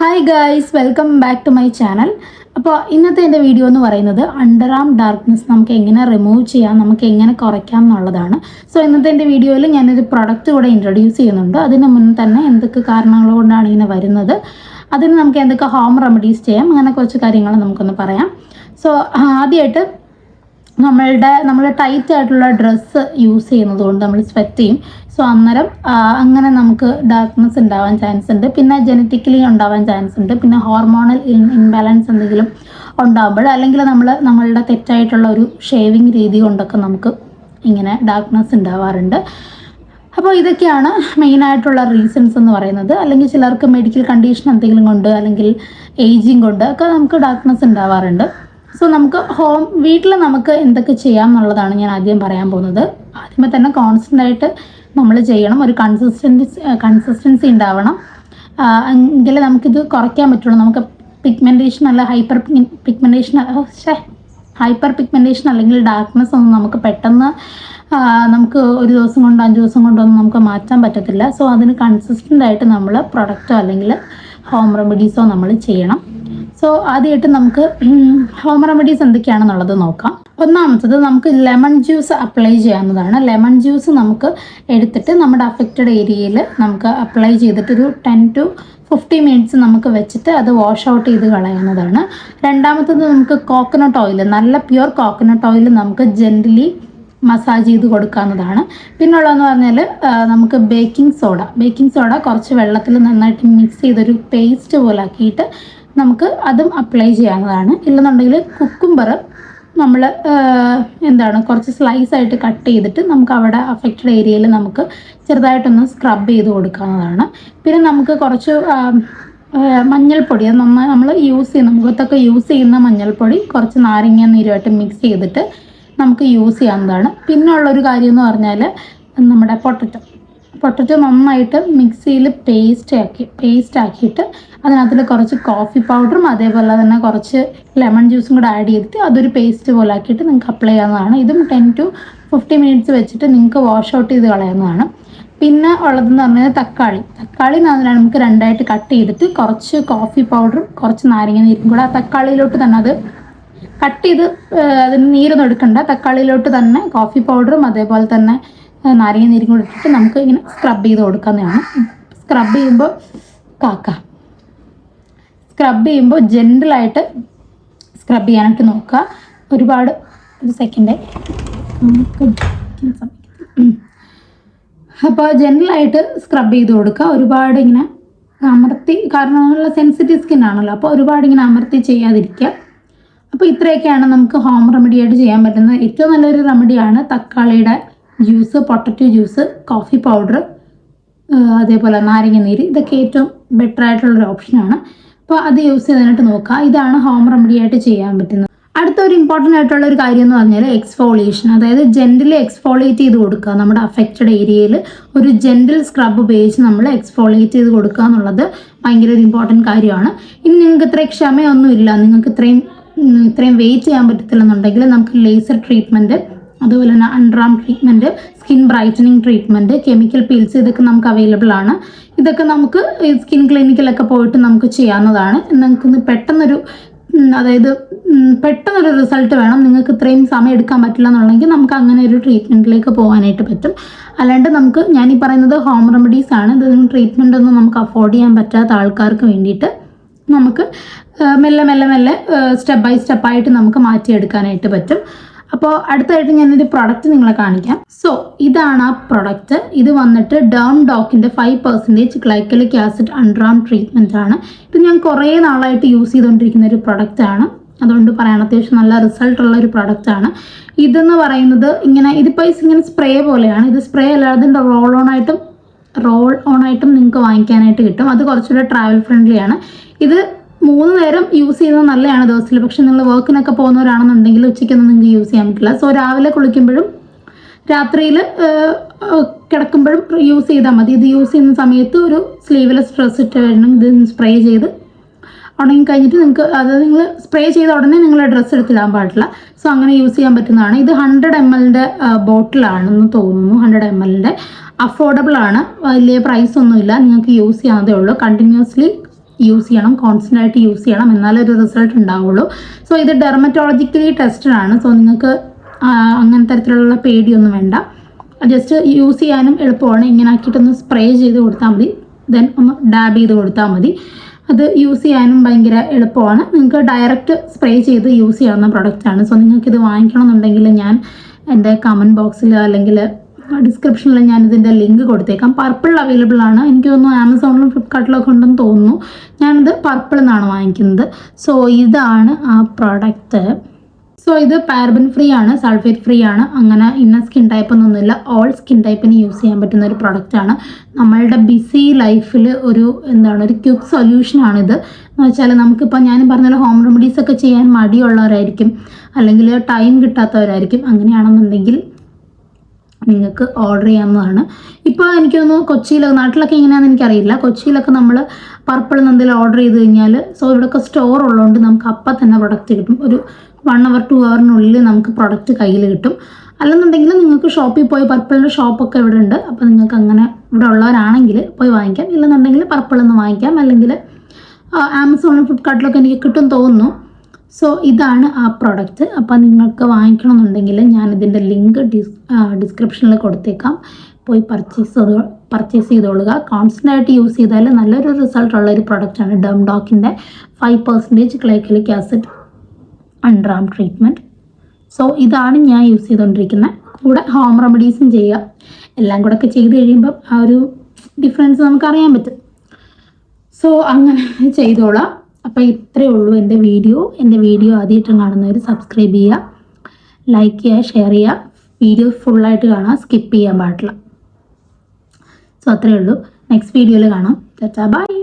Hi guys welcome back to my channel അപ്പോൾ ഇന്നത്തെ എന്റെ വീഡിയോ എന്ന് പറയുന്നത് അണ്ടർ ആം ഡാർക്ക്നെസ് നമുക്ക് എങ്ങനെ റിമൂവ് ചെയ്യാം നമുക്ക് എങ്ങനെ കുറയ്ക്കാം എന്നുള്ളതാണ്. സോ ഇന്നത്തെ എന്റെ വീഡിയോയിൽ ഞാനൊരു പ്രൊഡക്റ്റ് കൂടെ ഇൻട്രൊഡ്യൂസ് ചെയ്യുന്നുണ്ട്. അതിന് മുന്നേ തന്നെ എന്തൊക്കെ കാരണങ്ങൾ കൊണ്ടാണ് ഇങ്ങനെ വരുന്നത് അതിന് നമുക്ക് എന്തൊക്കെ ഹോം റെമഡീസ് ചെയ്യാം അങ്ങനെ കുറച്ച് കാര്യങ്ങൾ നമുക്കൊന്ന് പറയാം. സോ ആദ്യമായിട്ട് നമ്മളുടെ നമ്മൾ ടൈറ്റ് ആയിട്ടുള്ള ഡ്രസ്സ് യൂസ് ചെയ്യുന്നത് കൊണ്ട് നമ്മൾ സ്വെറ്റ് ചെയ്യും. സോ അന്നേരം അങ്ങനെ നമുക്ക് ഡാർക്ക്നെസ് ഉണ്ടാവാൻ ചാൻസ് ഉണ്ട്. പിന്നെ ജനറ്റിക്കലി ഉണ്ടാവാൻ ചാൻസ് ഉണ്ട്. പിന്നെ ഹോർമോണൽ ഇൻബാലൻസ് എന്തെങ്കിലും ഉണ്ടാകുമ്പോൾ അല്ലെങ്കിൽ നമ്മൾ നമ്മളുടെ തെറ്റായിട്ടുള്ള ഒരു ഷേവിങ് രീതി കൊണ്ടൊക്കെ നമുക്ക് ഇങ്ങനെ ഡാർക്ക്നെസ് ഉണ്ടാവാറുണ്ട്. അപ്പോൾ ഇതൊക്കെയാണ് മെയിനായിട്ടുള്ള റീസൺസ് എന്ന് പറയുന്നത്. അല്ലെങ്കിൽ ചിലർക്ക് മെഡിക്കൽ കണ്ടീഷൻ എന്തെങ്കിലും കൊണ്ട് അല്ലെങ്കിൽ ഏജിങ് കൊണ്ട് ഒക്കെ നമുക്ക് ഡാർക്ക്നെസ് ഉണ്ടാവാറുണ്ട്. സോ നമുക്ക് ഹോം വീട്ടിൽ നമുക്ക് എന്തൊക്കെ ചെയ്യാം എന്നുള്ളതാണ് ഞാൻ ആദ്യം പറയാൻ പോകുന്നത്. ആദ്യമേ തന്നെ കോൺസ്റ്റന്റ് ആയിട്ട് നമ്മൾ ചെയ്യണം. ഒരു കൺസിസ്റ്റൻസി കൺസിസ്റ്റൻസി ഉണ്ടാവണം. എങ്കിൽ നമുക്കിത് കുറയ്ക്കാൻ പറ്റുള്ളൂ. നമുക്ക് പിഗ്മെന്റേഷൻ അല്ല ഹൈപ്പർ പിഗ്മെന്റേഷൻ ഷേ ഹൈപ്പർ പിഗ്മെന്റേഷൻ അല്ലെങ്കിൽ ഡാർക്ക്നെസ് ഒന്നും നമുക്ക് പെട്ടെന്ന് നമുക്ക് ഒരു ദിവസം കൊണ്ടോ അഞ്ച് ദിവസം കൊണ്ടോ ഒന്നും നമുക്ക് മാറ്റാൻ പറ്റത്തില്ല. സോ അതിന് കൺസിസ്റ്റന്റ് ആയിട്ട് നമ്മൾ പ്രൊഡക്റ്റോ അല്ലെങ്കിൽ ഹോം റെമഡീസോ നമ്മൾ ചെയ്യണം. സോ ആദ്യമായിട്ട് നമുക്ക് ഹോം റെമഡീസ് എന്തൊക്കെയാണെന്നുള്ളത് നോക്കാം. ഒന്നാമത്തത് നമുക്ക് ലെമൺ ജ്യൂസ് അപ്ലൈ ചെയ്യാവുന്നതാണ്. ലെമൺ ജ്യൂസ് നമുക്ക് എടുത്തിട്ട് നമ്മുടെ അഫക്റ്റഡ് ഏരിയയിൽ നമുക്ക് അപ്ലൈ ചെയ്തിട്ട് ഒരു ടെൻ ടു ഫിഫ്റ്റി മിനിറ്റ്സ് നമുക്ക് വെച്ചിട്ട് അത് വാഷ് ഔട്ട് ചെയ്ത് കളയുന്നതാണ്. രണ്ടാമത്തത് നമുക്ക് കോക്കനട്ട് ഓയിൽ നല്ല പ്യുവർ കോക്കനട്ട് ഓയിൽ നമുക്ക് ജെന്റലി മസാജ് ചെയ്ത് കൊടുക്കാവുന്നതാണ്. പിന്നുള്ളതെന്ന് പറഞ്ഞാൽ നമുക്ക് ബേക്കിംഗ് സോഡ ബേക്കിംഗ് സോഡ കുറച്ച് വെള്ളത്തിൽ നന്നായിട്ട് മിക്സ് ചെയ്തൊരു പേസ്റ്റ് പോലെ ആക്കിയിട്ട് നമുക്ക് അതും അപ്ലൈ ചെയ്യാവുന്നതാണ്. ഇല്ലെന്നുണ്ടെങ്കിൽ കുക്കുംബർ നമ്മൾ എന്താണ് കുറച്ച് സ്ലൈസ് ആയിട്ട് കട്ട് ചെയ്തിട്ട് നമുക്ക് അവിടെ അഫക്റ്റഡ് ഏരിയയിൽ നമുക്ക് ചെറുതായിട്ടൊന്ന് സ്ക്രബ് ചെയ്ത് കൊടുക്കാവുന്നതാണ്. പിന്നെ നമുക്ക് കുറച്ച് മഞ്ഞൾപ്പൊടി അത് നന്നായി നമ്മൾ യൂസ് ചെയ്യുന്ന മുഖത്തൊക്കെ യൂസ് ചെയ്യുന്ന മഞ്ഞൾപ്പൊടി കുറച്ച് നാരങ്ങ നീരുമായിട്ട് മിക്സ് ചെയ്തിട്ട് നമുക്ക് യൂസ് ചെയ്യാവുന്നതാണ്. പിന്നെ ഉള്ളൊരു കാര്യം എന്ന് പറഞ്ഞാൽ നമ്മുടെ പൊട്ടറ്റോ. പൊട്ടറ്റോ നന്നായിട്ട് മിക്സിയിൽ പേസ്റ്റ് ആക്കി പേസ്റ്റ് ആക്കിയിട്ട് അതിനകത്തിൽ കുറച്ച് കോഫി പൗഡറും അതേപോലെ തന്നെ കുറച്ച് ലെമൺ ജ്യൂസും കൂടെ ആഡ് ചെയ്തിട്ട് അതൊരു പേസ്റ്റ് പോലെ ആക്കിയിട്ട് നിങ്ങൾക്ക് അപ്ലൈ ചെയ്യാവുന്നതാണ്. ഇതും ടെൻ ടു ഫിഫ്റ്റി മിനിറ്റ്സ് വെച്ചിട്ട് നിങ്ങൾക്ക് വാഷ് ഔട്ട് ചെയ്ത് കളയുന്നതാണ് പിന്നെ ഉള്ളതെന്ന് പറഞ്ഞാൽ തക്കാളി. തക്കാളി അതിനാണ് നമുക്ക് രണ്ടായിട്ട് കട്ട് ചെയ്തിട്ട് കുറച്ച് കോഫി പൗഡറും കുറച്ച് നാരങ്ങ നീരും കൂടെ ആ തക്കാളിയിലോട്ട് തന്നെ അത് കട്ട് ചെയ്ത് അതിന് നീരൊന്നും എടുക്കണ്ട. തക്കാളിയിലോട്ട് തന്നെ കോഫി പൗഡറും അതേപോലെ തന്നെ നാരങ്ങ നീരും ഇട്ടിട്ട് നമുക്ക് ഇങ്ങനെ സ്ക്രബ് ചെയ്ത് കൊടുക്കുന്നതാണ് സ്ക്രബ് ചെയ്യുമ്പോൾ കാക്ക. സ്ക്രബ് ചെയ്യുമ്പോൾ ജെന്റലായിട്ട് സ്ക്രബ് ചെയ്യാനായിട്ട് നോക്കുക. ഒരുപാട് ഒരു സെക്കൻഡ് അപ്പോൾ ജനറലായിട്ട് സ്ക്രബ് ചെയ്ത് കൊടുക്കുക. ഒരുപാട് ഇങ്ങനെ അമർത്തി കാരണം നല്ല സെൻസിറ്റീവ് സ്കിൻ ആണല്ലോ. അപ്പോൾ ഒരുപാട് ഇങ്ങനെ അമർത്തി ചെയ്യാതിരിക്കുക. അപ്പോൾ ഇത്രയൊക്കെയാണ് നമുക്ക് ഹോം റെമഡി ആയിട്ട് ചെയ്യാൻ പറ്റുന്നത്. ഏറ്റവും നല്ലൊരു റെമഡിയാണ് തക്കാളിയുടെ juice potato juice coffee powder അതേപോലെ നാരങ്ങ നീര് ഇതൊക്കെ ഏറ്റവും ബെറ്റർ ആയിട്ടുള്ളൊരു ഓപ്ഷനാണ് അപ്പോൾ അത് യൂസ് ചെയ്തിട്ട് നോക്കുക ഇതാണ് ഹോം റെമഡി ആയിട്ട് ചെയ്യാൻ പറ്റുന്നത്. അടുത്ത ഒരു ഇമ്പോർട്ടന്റ് ആയിട്ടുള്ള ഒരു കാര്യം എന്ന് പറഞ്ഞാൽ എക്സ്ഫോളിയേഷൻ അതായത് ജെന്റിൽ എക്സ്ഫോളിയേറ്റ് ചെയ്ത് കൊടുക്കുക. നമ്മുടെ അഫക്റ്റഡ് ഏരിയയിൽ ഒരു ജെന്റിൽ സ്ക്രബ് ഉപയോഗിച്ച് നമ്മൾ എക്സ്ഫോളിയേറ്റ് ചെയ്ത് കൊടുക്കുക എന്നുള്ളത് ഭയങ്കര ഒരു ഇമ്പോർട്ടന്റ് കാര്യമാണ്. ഇനി നിങ്ങൾക്ക് ഇത്രയും ക്ഷമയൊന്നുമില്ല. നിങ്ങൾക്ക് ഇത്രയും ഇത്രയും വെയിറ്റ് ചെയ്യാൻ പറ്റത്തില്ലെന്നുണ്ടെങ്കിൽ നമുക്ക് ലേസർ ട്രീറ്റ്മെന്റ് അതുപോലെ തന്നെ underarm treatment skin brightening treatment chemical peels ഇതൊക്കെ നമുക്ക് അവൈലബിൾ ആണ്. ഇതൊക്കെ നമുക്ക് സ്കിൻ ക്ലിനിക്കിലൊക്കെ പോയിട്ട് നമുക്ക് ചെയ്യാവുന്നതാണ്. നിങ്ങൾക്ക് പെട്ടെന്നൊരു അതായത് പെട്ടെന്നൊരു റിസൾട്ട് വേണം. നിങ്ങൾക്ക് ഇത്രയും സമയം എടുക്കാൻ പറ്റില്ല എന്നുണ്ടെങ്കിൽ നമുക്ക് അങ്ങനെ ഒരു ട്രീറ്റ്മെന്റിലേക്ക് പോകാനായിട്ട് പറ്റും. അല്ലാണ്ട് നമുക്ക് ഞാൻ ഈ പറയുന്നത് ഹോം റെമഡീസ് ആണ്. ഇത് ട്രീറ്റ്മെന്റ് ഒന്നും നമുക്ക് അഫോർഡ് ചെയ്യാൻ പറ്റാത്ത ആൾക്കാർക്ക് വേണ്ടിയിട്ട് നമുക്ക് മെല്ലെ മെല്ലെ മെല്ലെ സ്റ്റെപ്പ് ബൈ സ്റ്റെപ്പായിട്ട് നമുക്ക് മാറ്റിയെടുക്കാനായിട്ട് പറ്റും. അപ്പോൾ അടുത്തായിട്ട് ഞാനൊരു പ്രൊഡക്റ്റ് നിങ്ങളെ കാണിക്കാം. സോ ഇതാണ് ആ പ്രൊഡക്റ്റ് ഇത് വന്നിട്ട് derm ഡോക്കിന്റെ five percentage glycolic acid underarm treatment ആണ്. ഇത് ഞാൻ കുറേ നാളായിട്ട് യൂസ് ചെയ്തുകൊണ്ടിരിക്കുന്ന ഒരു പ്രൊഡക്റ്റ് ആണ്. അതുകൊണ്ട് പറയാൻ അത്യാവശ്യം നല്ല റിസൾട്ട് ഉള്ള ഒരു പ്രൊഡക്റ്റ് ആണ്. ഇതെന്ന് പറയുന്നത് ഇങ്ങനെ ഇതിപ്പോൾ ഇങ്ങനെ സ്പ്രേ പോലെയാണ്. ഇത് സ്പ്രേ അല്ലാതെ റോൾ ഓൺ ആയിട്ടും റോൾ ഓൺ ആയിട്ടും നിങ്ങൾക്ക് വാങ്ങിക്കാനായിട്ട് കിട്ടും. അത് കുറച്ചുകൂടെ ട്രാവൽ ഫ്രണ്ട്ലി ആണ്. ഇത് മൂന്ന് നേരം യൂസ് ചെയ്യുന്നത് നല്ലതാണ് ദിവസത്തിൽ. പക്ഷെ നിങ്ങൾ വർക്കിനൊക്കെ പോകുന്നവരാണെന്നുണ്ടെങ്കിൽ ഉച്ചയ്ക്കൊന്നും നിങ്ങൾക്ക് യൂസ് ചെയ്യാൻ പറ്റില്ല. സോ രാവിലെ കുളിക്കുമ്പോഴും രാത്രിയിൽ കിടക്കുമ്പോഴും യൂസ് ചെയ്താൽ മതി. ഇത് യൂസ് ചെയ്യുന്ന സമയത്ത് ഒരു സ്ലീവ്ലെസ് ഡ്രസ് ഇട്ട് വേണം ഇത് സ്പ്രേ ചെയ്ത് ഉണങ്ങി കഴിഞ്ഞിട്ട് നിങ്ങൾക്ക് അത് നിങ്ങൾ സ്പ്രേ ചെയ്ത ഉടനെ നിങ്ങൾ ഡ്രസ്സ് എടുത്തിടാൻ പാടില്ല. സോ അങ്ങനെ യൂസ് ചെയ്യാൻ പറ്റുന്നതാണ്. ഇത് ഹൺഡ്രഡ് എം എല്ലിന്റെ ബോട്ടിലാണെന്ന് തോന്നുന്നു. ഹൺഡ്രഡ് എം എല്ലിന്റെ അഫോർഡബിൾ ആണ്. വലിയ പ്രൈസ് ഒന്നുമില്ല. നിങ്ങൾക്ക് യൂസ് ചെയ്യാതെ ഉള്ളൂ. കണ്ടിന്യൂസ്ലി യൂസ് ചെയ്യണം കോൺസ്റ്റന്റ് ആയിട്ട് യൂസ് ചെയ്യണം എന്നാലേ ഒരു റിസൾട്ട് ഉണ്ടാവുള്ളൂ. സോ ഇത് ഡെർമറ്റോളജിക്കലി ടെസ്റ്റഡ് ആണ്. സോ നിങ്ങൾക്ക് അങ്ങനെ തരത്തിലുള്ള പേടിയൊന്നും വേണ്ട. ജസ്റ്റ് യൂസ് ചെയ്യാനും എളുപ്പമാണ്. ഇങ്ങനെ ആക്കിയിട്ടൊന്ന് സ്പ്രേ ചെയ്ത് കൊടുത്താൽ മതി. ദെൻ ഒന്ന് ഡാബ് ചെയ്ത് കൊടുത്താൽ മതി. അത് യൂസ് ചെയ്യാനും ഭയങ്കര എളുപ്പമാണ്. നിങ്ങൾക്ക് ഡയറക്റ്റ് സ്പ്രേ ചെയ്ത് യൂസ് ചെയ്യാവുന്ന പ്രൊഡക്റ്റാണ് സോ നിങ്ങൾക്കിത് വാങ്ങിക്കണമെന്നുണ്ടെങ്കിൽ ഞാൻ എന്റെ കമന്റ് ബോക്സിൽ അല്ലെങ്കിൽ ഡിസ്ക്രിപ്ഷനിൽ ഞാനിതിന്റെ ലിങ്ക് കൊടുത്തേക്കാം. പർപ്പിൾ അവൈലബിൾ ആണ്. എനിക്ക് തോന്നുന്നു ആമസോണിലും ഫ്ലിപ്കാർട്ടിലൊക്കെ ഉണ്ടെന്ന് തോന്നുന്നു. ഞാനിത് പർപ്പിൾ നിന്നാണ് വാങ്ങിക്കുന്നത്. സോ ഇതാണ് ആ പ്രോഡക്റ്റ് സോ ഇത് പാരബൻ ഫ്രീ ആണ് സൾഫേറ്റ് ഫ്രീ ആണ്. അങ്ങനെ ഇന്ന സ്കിൻ ടൈപ്പ് ഒന്നുമില്ല ഓൾ സ്കിൻ ടൈപ്പിന് യൂസ് ചെയ്യാൻ പറ്റുന്ന ഒരു പ്രൊഡക്റ്റ് ആണ്. നമ്മളുടെ ബിസി ലൈഫിൽ ഒരു എന്താണ് ഒരു ക്യുക്ക് സൊല്യൂഷൻ ആണിത്. എന്ന് വെച്ചാൽ നമുക്കിപ്പോൾ ഞാൻ പറഞ്ഞ ഹോം റെമഡീസ് ഒക്കെ ചെയ്യാൻ മടിയുള്ളവരായിരിക്കും. അല്ലെങ്കിൽ ടൈം കിട്ടാത്തവരായിരിക്കും. അങ്ങനെയാണെന്നുണ്ടെങ്കിൽ നിങ്ങൾക്ക് ഓർഡർ ചെയ്യാവുന്നതാണ്. ഇപ്പോൾ എനിക്ക് തോന്നുന്നു കൊച്ചിയിലൊക്കെ നാട്ടിലൊക്കെ എങ്ങനെയാണെന്ന് എനിക്കറിയില്ല. കൊച്ചിയിലൊക്കെ നമ്മൾ പർപ്പിൾ എന്തെങ്കിലും ഓർഡർ ചെയ്ത് കഴിഞ്ഞാൽ സോ ഇവിടെയൊക്കെ സ്റ്റോർ ഉള്ളതുകൊണ്ട് നമുക്ക് അപ്പം തന്നെ പ്രൊഡക്റ്റ് കിട്ടും. ഒരു വൺ അവർ ടു അവറിനുള്ളിൽ നമുക്ക് പ്രൊഡക്റ്റ് കയ്യിൽ കിട്ടും. അല്ലെന്നുണ്ടെങ്കിൽ നിങ്ങൾക്ക് ഷോപ്പിൽ പോയി പർപ്പിളിന്റെ ഷോപ്പൊക്കെ ഇവിടെ ഉണ്ട്. അപ്പോൾ നിങ്ങൾക്ക് അങ്ങനെ ഇവിടെ ഉള്ളവരാണെങ്കിൽ പോയി വാങ്ങിക്കാം. ഇല്ലെന്നുണ്ടെങ്കിൽ പർപ്പിളിൽ നിന്ന് വാങ്ങിക്കാം. അല്ലെങ്കിൽ ആമസോണിലും ഫ്ലിപ്കാർട്ടിലൊക്കെ എനിക്ക് കിട്ടും തോന്നുന്നു. സോ ഇതാണ് ആ പ്രൊഡക്റ്റ് അപ്പോൾ നിങ്ങൾക്ക് വാങ്ങിക്കണമെന്നുണ്ടെങ്കിൽ ഞാൻ ഇതിന്റെ ലിങ്ക് ഡിസ് ഡിസ്ക്രിപ്ഷനിൽ കൊടുത്തേക്കാം. പോയി പർച്ചേസ് പർച്ചേസ് ചെയ്തോളുക. കോൺസ്റ്റന്റ് ആയിട്ട് യൂസ് ചെയ്താൽ നല്ലൊരു റിസൾട്ട് ഉള്ള ഒരു പ്രൊഡക്റ്റാണ് derm ഡോക്കിന്റെ five percentage glycolic acid underarm treatment so ഇതാണ് ഞാൻ യൂസ് ചെയ്തുകൊണ്ടിരിക്കുന്നത് കൂടെ ഹോം റെമഡീസും ചെയ്യുക എല്ലാം കൂടെ ഒക്കെ ചെയ്ത് കഴിയുമ്പം ആ ഒരു ഡിഫറൻസ് നമുക്കറിയാൻ പറ്റും. സോ അങ്ങനെ ചെയ്തോളാം. അപ്പോൾ ഇത്രയേ ഉള്ളൂ എന്റെ വീഡിയോ. എന്റെ വീഡിയോ ആദ്യമായിട്ടും കാണുന്നവർ സബ്സ്ക്രൈബ് ചെയ്യുക ലൈക്ക് ചെയ്യുക ഷെയർ ചെയ്യുക. വീഡിയോ ഫുള്ളായിട്ട് കാണുക സ്കിപ്പ് ചെയ്യാൻ പാടില്ല. സോ അത്രയേ ഉള്ളൂ. നെക്സ്റ്റ് വീഡിയോയിൽ കാണാം. ബൈ